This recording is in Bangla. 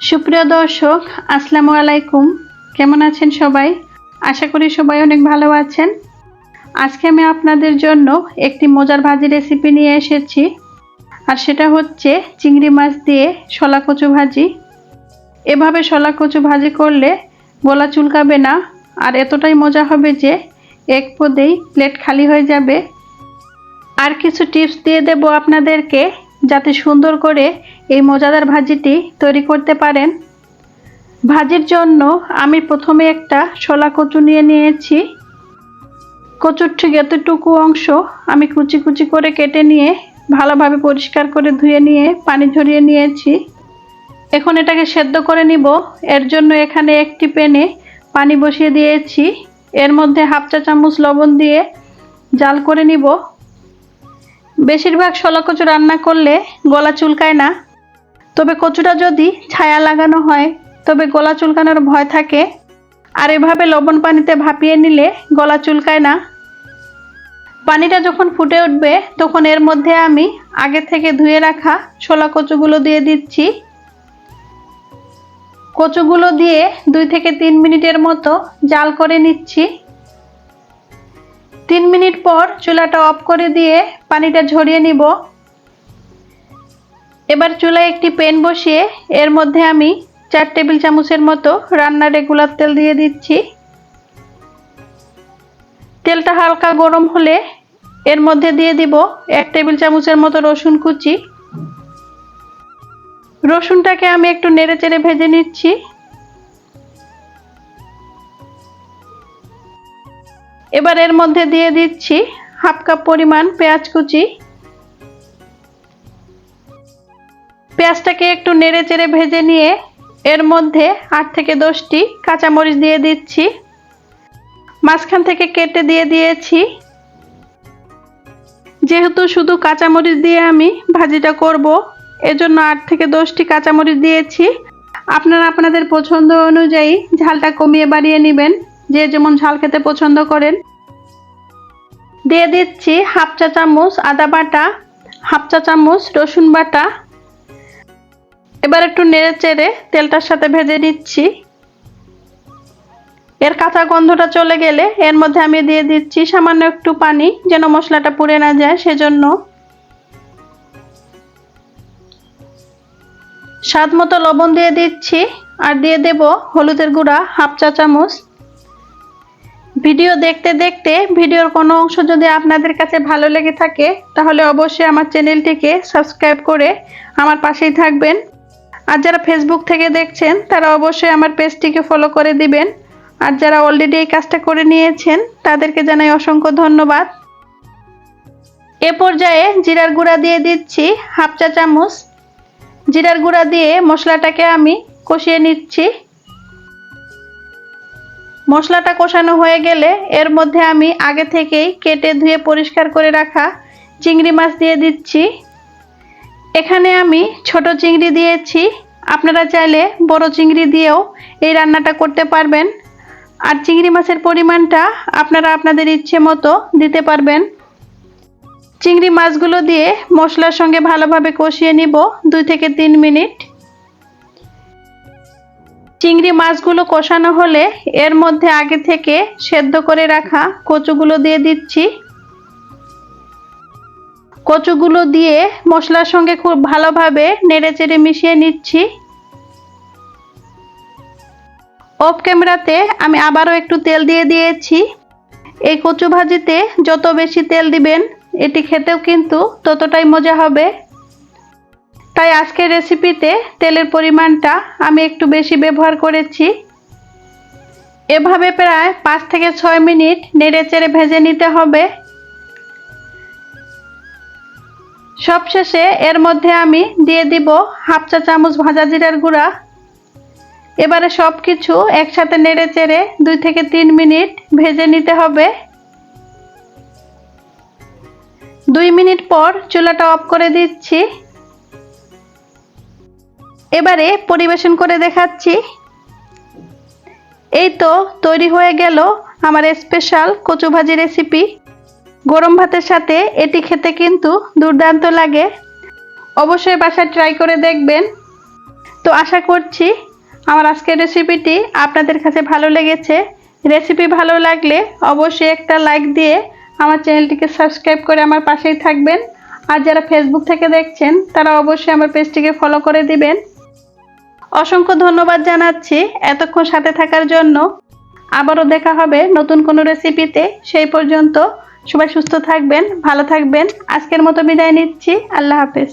সুপ্রিয় দর্শক, আসসালামু আলাইকুম। কেমন আছেন সবাই? আশা করি সবাই অনেক ভালো আছেন। আজকে আমি আপনাদের জন্য একটি মজার ভাজি রেসিপি নিয়ে এসেছি, আর সেটা হচ্ছে চিংড়ি মাছ দিয়ে শলা কচু ভাজি। এভাবে শলা কচু ভাজি করলে গলা চুলকাবে না, আর এতটাই মজা হবে যে এক পদেই প্লেট খালি হয়ে যাবে। আর কিছু টিপস দিয়ে দেব আপনাদেরকে। যাতে সুন্দর করে এই মজাদার ভাজিটি তৈরি করতে পারেন। ভাজির জন্য আমি প্রথমে একটা শোলা কচু নিয়ে নিয়েছি। কচুর ঠিক এতটুকু অংশ আমি কুচি কুচি করে কেটে নিয়ে ভালোভাবে পরিষ্কার করে ধুয়ে নিয়ে পানি ঝরিয়ে নিয়েছি। এখন এটাকে সেদ্ধ করে নিব। এর জন্য এখানে একটি প্যানে পানি বসিয়ে দিয়েছি। এর মধ্যে হাফ চা চামচ লবণ দিয়ে জাল করে নিব। বেশিরভাগ শলা কচু রান্না করলে গলা চুলকায় না। তবে কচুটা যদি ছায়া লাগানো হয়, তবে গলা চুলকানোর ভয় থাকে। আর এভাবে লবণ পানিতে ভাপিয়ে নিলে গলা চুলকায় না। পানিটা যখন ফুটে উঠবে, তখন এর মধ্যে আমি আগে থেকে ধুয়ে রাখা ছোলা কচুগুলো দিয়ে দিচ্ছি। কচুগুলো দিয়ে দুই থেকে তিন মিনিটের মতো জাল করে নিচ্ছি। তিন মিনিট পর চুলাটা অফ করে দিয়ে পানিটা ঝরিয়ে নিব। এবার চুলায় একটি প্যান বসিয়ে এর মধ্যে আমি চার টেবিল চামচের মতো রান্নার রেগুলার তেল দিয়ে দিচ্ছি। তেলটা হালকা গরম হলে এর মধ্যে দিয়ে দিব এক টেবিল চামচের মতো রসুন কুচি। রসুনটাকে আমি একটু নেড়ে চেড়ে ভেজে নিচ্ছি। এবার এর মধ্যে দিয়ে দিচ্ছি হাফ কাপ পরিমাণ পেঁয়াজ কুচি। পেঁয়াজটাকে একটু নেড়ে চেড়ে ভেজে নিয়ে এর মধ্যে আট থেকে দশটি কাঁচামরিচ দিয়ে দিচ্ছি। মাঝখান থেকে কেটে দিয়ে দিয়েছি। যেহেতু শুধু কাঁচামরিচ দিয়ে আমি ভাজিটা করব, এজন্য আট থেকে দশটি কাঁচামরিচ দিয়েছি। আপনারা আপনাদের পছন্দ অনুযায়ী ঝালটা কমিয়ে বাড়িয়ে নেবেন। যে যেমন ঝাল খেতে পছন্দ করেন। দিয়ে দিচ্ছি হাফ চা চামচ আদা বাটা, হাফ চা চামচ রসুন বাটা। এবার একটু নেড়ে চেড়ে তেলটার সাথে ভেজে নিচ্ছি। এর কাঁচা গন্ধটা চলে গেলে এর মধ্যে আমি দিয়ে দিচ্ছি সামান্য একটু পানি যেন মশলাটা পুড়ে না যায় সেজন্য। স্বাদ মতো লবণ দিয়ে দিচ্ছি আর দিয়ে দেব হলুদের গুঁড়া হাফ চা চামচ। ভিডিও দেখতে দেখতে ভিডিওর কোনো অংশ যদি আপনাদের কাছে ভালো লেগে থাকে, তাহলে অবশ্যই আমার চ্যানেলটিকে সাবস্ক্রাইব করে আমার পাশেই থাকবেন। আর যারা ফেসবুক থেকে দেখছেন, তারা অবশ্যই আমার পেজটিকে ফলো করে দিবেন। আর যারা অলরেডি এই কাজটা করে নিয়েছেন, তাদেরকে জানাই অসংখ্য ধন্যবাদ। এ পর্যায়ে জিরার গুঁড়া দিয়ে দিচ্ছি হাফ চা চামচ। জিরার গুঁড়া দিয়ে মশলাটাকে আমি কষিয়ে নিচ্ছি। মশলাটা কষানো হয়ে গেলে এর মধ্যে আমি আগে থেকেই কেটে ধুয়ে পরিষ্কার করে রাখা চিংড়ি মাছ দিয়ে দিচ্ছি। এখানে আমি ছোট চিংড়ি দিয়েছি। আপনারা চাইলে বড় চিংড়ি দিয়েও এই রান্নাটা করতে পারবেন। আর চিংড়ি মাছের পরিমাণটা আপনারা আপনাদের ইচ্ছে মতো দিতে পারবেন। চিংড়ি মাছগুলো দিয়ে মশলার সঙ্গে ভালোভাবে কষিয়ে নিব দুই থেকে তিন মিনিট। চিংড়ি মাছগুলো কষানো হলে এর মধ্যে আগে থেকে সেদ্ধ করে রাখা কচুগুলো দিয়ে দিচ্ছি। কচুগুলো দিয়ে মশলার সঙ্গে খুব ভালোভাবে নেড়ে চেড়ে মিশিয়ে নিচ্ছি। অফ ক্যামেরাতে আমি আবারও একটু তেল দিয়ে দিয়েছি। এই কচু ভাজিতে যত বেশি তেল দিবেন, এটি খেতেও কিন্তু ততটাই মজা হবে। তাই আজকের রেসিপিতে তেলের পরিমাণটা আমি একটু বেশি ব্যবহার করেছি। এভাবে প্রায় পাঁচ থেকে ছয় মিনিট নেড়ে চেড়ে ভেজে নিতে হবে। সবশেষে এর মধ্যে আমি দিয়ে দিব হাফ চা চামচ ভাজা জিরার গুঁড়া। এবারে সব কিছু একসাথে নেড়ে চেড়ে দুই থেকে তিন মিনিট ভেজে নিতে হবে। দুই মিনিট পর চুলাটা অফ করে দিচ্ছি। এবারে পরিবেশন করে দেখাচ্ছি। এই তো তৈরি হয়ে গেল আমার স্পেশাল কচু ভাজি রেসিপি গরম ভাতের সাথে এটি খেতে কিন্তু দুর্দান্ত লাগে। অবশ্যই বাসায় ট্রাই করে দেখবেন। তো আশা করছি আমার আজকের রেসিপিটি আপনাদের কাছে ভালো লেগেছে। রেসিপি ভালো লাগলে অবশ্যই একটা লাইক দিয়ে আমার চ্যানেলটিকে সাবস্ক্রাইব করে আমার পাশেই থাকবেন। আর যারা ফেসবুক থেকে দেখছেন, তারা অবশ্যই আমার পেজটিকে ফলো করে দিবেন। অসংখ্য ধন্যবাদ জানাচ্ছি এতক্ষণ সাথে থাকার জন্য। আবারও দেখা হবে নতুন কোনো রেসিপিতে। সেই পর্যন্ত সবাই সুস্থ থাকবেন, ভালো থাকবেন। আজকের মতো বিদায় নিচ্ছি। আল্লাহ হাফেজ।